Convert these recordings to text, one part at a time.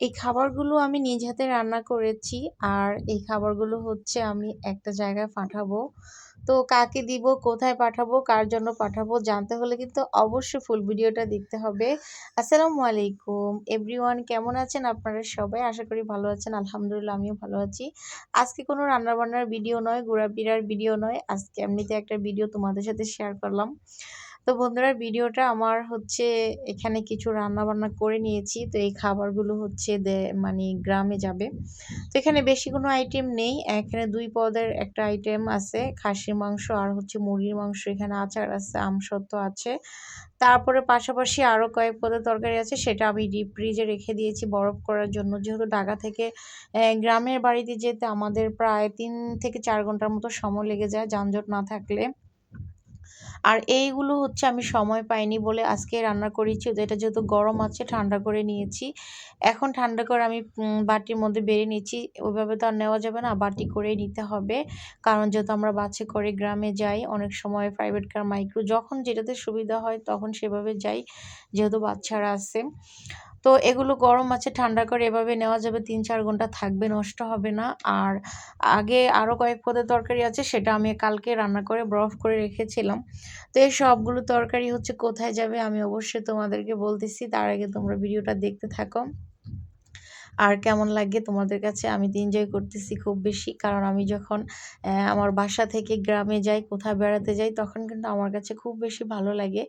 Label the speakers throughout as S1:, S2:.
S1: এই খাবারগুলো আমি নিজ হাতে রান্না করেছি। আর এই খাবারগুলো হচ্ছে আমি একটা জায়গায় পাঠাবো। তো কাকে দিব, কোথায় পাঠাবো, কার জন্য পাঠাবো জানতে হলে কিন্তু অবশ্যই ফুল ভিডিওটা দেখতে হবে। আসসালামু আলাইকুম। এভরিওয়ান কেমন আছেন? আপনারা সবাই আশা করি ভালো আছেন। আলহামদুলিল্লাহ, আমিও ভালো আছি। আজকে কোনো রান্নাবান্নার ভিডিও নয়, ঘোরাফেরার ভিডিও নয়। আজকে এমনিতে একটা ভিডিও তোমাদের সাথে শেয়ার করলাম। তো বন্ধুরা ভিডিওটা আমার হচ্ছে এখানে কিছু রান্না বান্না করে নিয়েছি। তো এই খাবারগুলো হচ্ছে মানে গ্রামে যাবে। তো এখানে বেশি কোনো আইটেম নেই। এখানে দুই পদের একটা আইটেম আছে, খাসির মাংস আর হচ্ছে মুরগির মাংস। এখানে আচার আছে আমসত্ব আছে। তারপরে পাশাপাশি আরও কয়েক পদের তরকারি আছে, সেটা আমি ডিপ ফ্রিজে রেখে দিয়েছি বরফ করার জন্য। যেহেতু ঢাকা থেকে গ্রামের বাড়িতে যেতে আমাদের প্রায় তিন থেকে চার ঘণ্টার মতো সময় লেগে যায় যানজট না থাকলে। আর এইগুলো হচ্ছে আমি সময় পাইনি বলে আজকে রান্না করেছি। এটা যেহেতু গরম আছে, ঠান্ডা করে নিয়েছি। এখন ঠান্ডা করে আমি বাটির মধ্যে বেড়ে নিয়েছি। ওইভাবে তো আর নেওয়া যাবে না, বাটি করেই নিতে হবে। কারণ যেহেতু আমরা বাসে করে গ্রামে যাই, অনেক সময় প্রাইভেট কার মাইক্রো যখন যেটাতে সুবিধা হয় তখন সেভাবে যাই, যেহেতু বাচ্চারা আছে। তো এগুলো গরম আছে, ঠান্ডা করে এভাবে নেওয়া যাবে, তিন চার ঘণ্টা থাকবে, নষ্ট হবে না। আর আগে আরও কয়েক পদের তরকারি আছে, সেটা আমি কালকে রান্না করে বরফ করে রেখেছিলাম। তো এই সবগুলো তরকারি হচ্ছে কোথায় যাবে আমি অবশ্যই তোমাদেরকে বলতেছি, তার আগে তোমরা ভিডিওটা দেখতে থাকো। আর কেমন লাগে তোমাদের কাছে? আমি তো এনজয় করতেছি খুব বেশি। কারণ আমি যখন আমার বাসা থেকে গ্রামে যাই, কোথাও বেড়াতে যাই, তখন কিন্তু আমার কাছে খুব বেশি ভালো লাগে।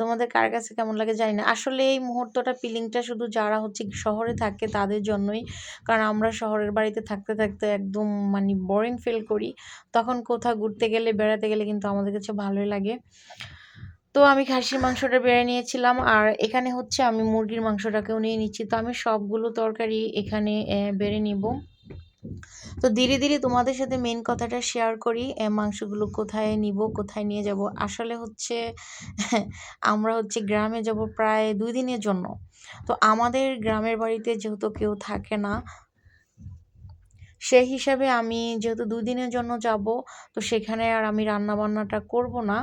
S1: তোমাদের কার কাছে কেমন লাগে জানি না। আসলে এই মুহূর্তটা ফিলিংটা শুধু যারা হচ্ছে শহরে থাকে তাদের জন্যই। কারণ আমরা শহরের বাড়িতে থাকতে থাকতে একদম মানে বোরিং ফিল করি। তখন কোথাও ঘুরতে গেলে, বেড়াতে গেলে কিন্তু আমাদের কাছে ভালোই লাগে। তো আমি খাসির মাংসটা বেড়ে নিয়েছিলাম, আর এখানে হচ্ছে আমি মুরগির মাংসটাকেও নিয়ে নিচ্ছি। তো আমি সবগুলো তরকারি এখানে বেড়ে নিব। তো ধীরে ধীরে তোমাদের সাথে মেন কথাটা শেয়ার করি মাংসগুলো কোথায় নিব, কোথায় নিয়ে যাব। আসলে হচ্ছে, আমরা হচ্ছে গ্রামে যাব প্রায় দুই দিনের জন্য। তো আমাদের গ্রামের বাড়িতে যেহেতু কেউ থাকে না সেই হিসাবে আমি যেহেতু দুই দিনের জন্য যাব, তো সেখানে আর আমি রান্না বান্নাটা করব না।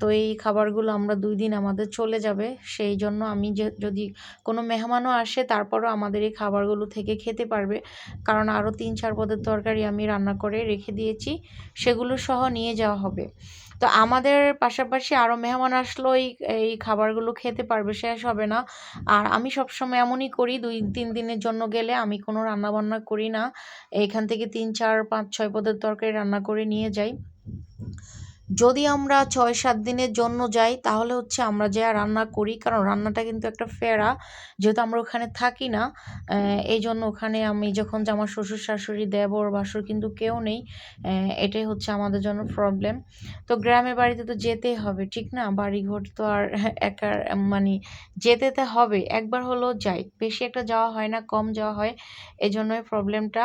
S1: তো এই খাবারগুলো আমরা দুই দিন আমাদের চলে যাবে। সেই জন্য আমি যে, যদি কোনো মেহমানও আসে, তারপরও আমাদের এই খাবারগুলো থেকে খেতে পারবে। কারণ আরও তিন চার পদের তরকারি আমি রান্না করে রেখে দিয়েছি। সেগুলো সহ নিয়ে যাওয়া হবে। তো আমাদের পাশাপাশি আরও মেহমান আসলো, এই এই খাবারগুলো খেতে পারবে, শেষ হবে না। আর আমি সবসময় এমনই করি, দুই, তিন দিনের জন্য গেলে আমি কোনো রান্নাবান্না করি না। এখান থেকে তিন, চার, পাঁচ, ছয় পদের তরকারি রান্না করে নিয়ে যাই। যদি আমরা ছয়, সাত দিনের জন্য যাই, তাহলে হচ্ছে আমরা যা রান্না করি, কারণ রান্নাটা কিন্তু একটা ফেরা, যেহেতু আমরা ওখানে থাকি না এই জন্য ওখানে আমি যখন যে আমার শ্বশুর, শাশুড়ি, দেবর বাসুর কিন্তু কেউ নেই এটাই হচ্ছে আমাদের জন্য প্রবলেম তো গ্রামের বাড়িতে তো যেতেই হবে, ঠিক না? বাড়ি ঘর তো আর একার মানে যেতে তো হবে। একবার হলেও যাই, বেশি একটা যাওয়া হয় না, কম যাওয়া হয় এই জন্যই প্রবলেমটা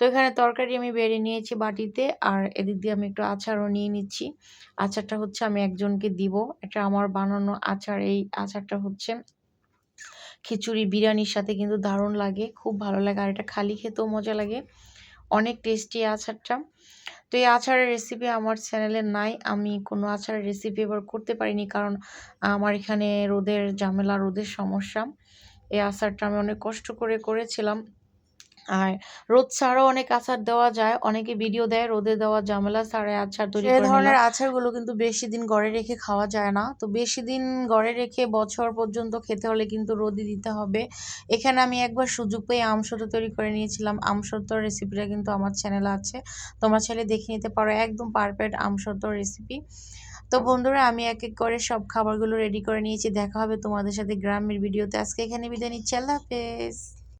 S1: তো এখানে তরকারি আমি বেড়ে নিয়েছি বাটিতে, আর এদিক দিয়ে আমি একটু আচারও নিয়ে নিচ্ছি। আচারটা হচ্ছে আমি একজনকে দিব। এটা আমার বানানো আচার, এই আচারটা হচ্ছে খিচুড়ি, বিরিয়ানির সাথে কিন্তু দারুণ লাগে, খুব ভালো লাগে, আর এটা খালি খেতেও মজা লাগে। অনেক টেস্টি আচারটা। তো এই আচারের রেসিপি আমার চ্যানেলে নাই, আমি কোনো আচারের রেসিপি এবার করতে পারিনি, কারণ আমার এখানে রোদের ঝামেলা, রোদের সমস্যা। এই আচারটা আমি অনেক কষ্ট করে করেছিলাম। আর রোদ ছাড়াও অনেক আচার দেওয়া যায় অনেকে ভিডিও দেয় রোদে দেওয়া ঝামেলা ছাড়ে আচার তৈরি এই ধরনের আচারগুলো কিন্তু বেশি দিন গড়ে রেখে খাওয়া যায় না। তো বেশি দিন গড়ে রেখে বছর পর্যন্ত খেতে হলে কিন্তু রোদে দিতে হবে। এখানে আমি একবার সুযোগ পেয়ে আমসত্ব তৈরি করে নিয়েছিলাম। আমসত্বর রেসিপিটা কিন্তু আমার চ্যানেলে আছে। তোমরা ছেলে দেখে নিতে পারো একদম পারফেক্ট আমসত্বর রেসিপি তো বন্ধুরা আমি এক এক করে সব খাবারগুলো রেডি করে নিয়েছি। দেখা হবে তোমাদের সাথে গ্রামের ভিডিওতে আজকে এখানে বিদায় নিচ্ছি। আল্লাহ হাফেজ।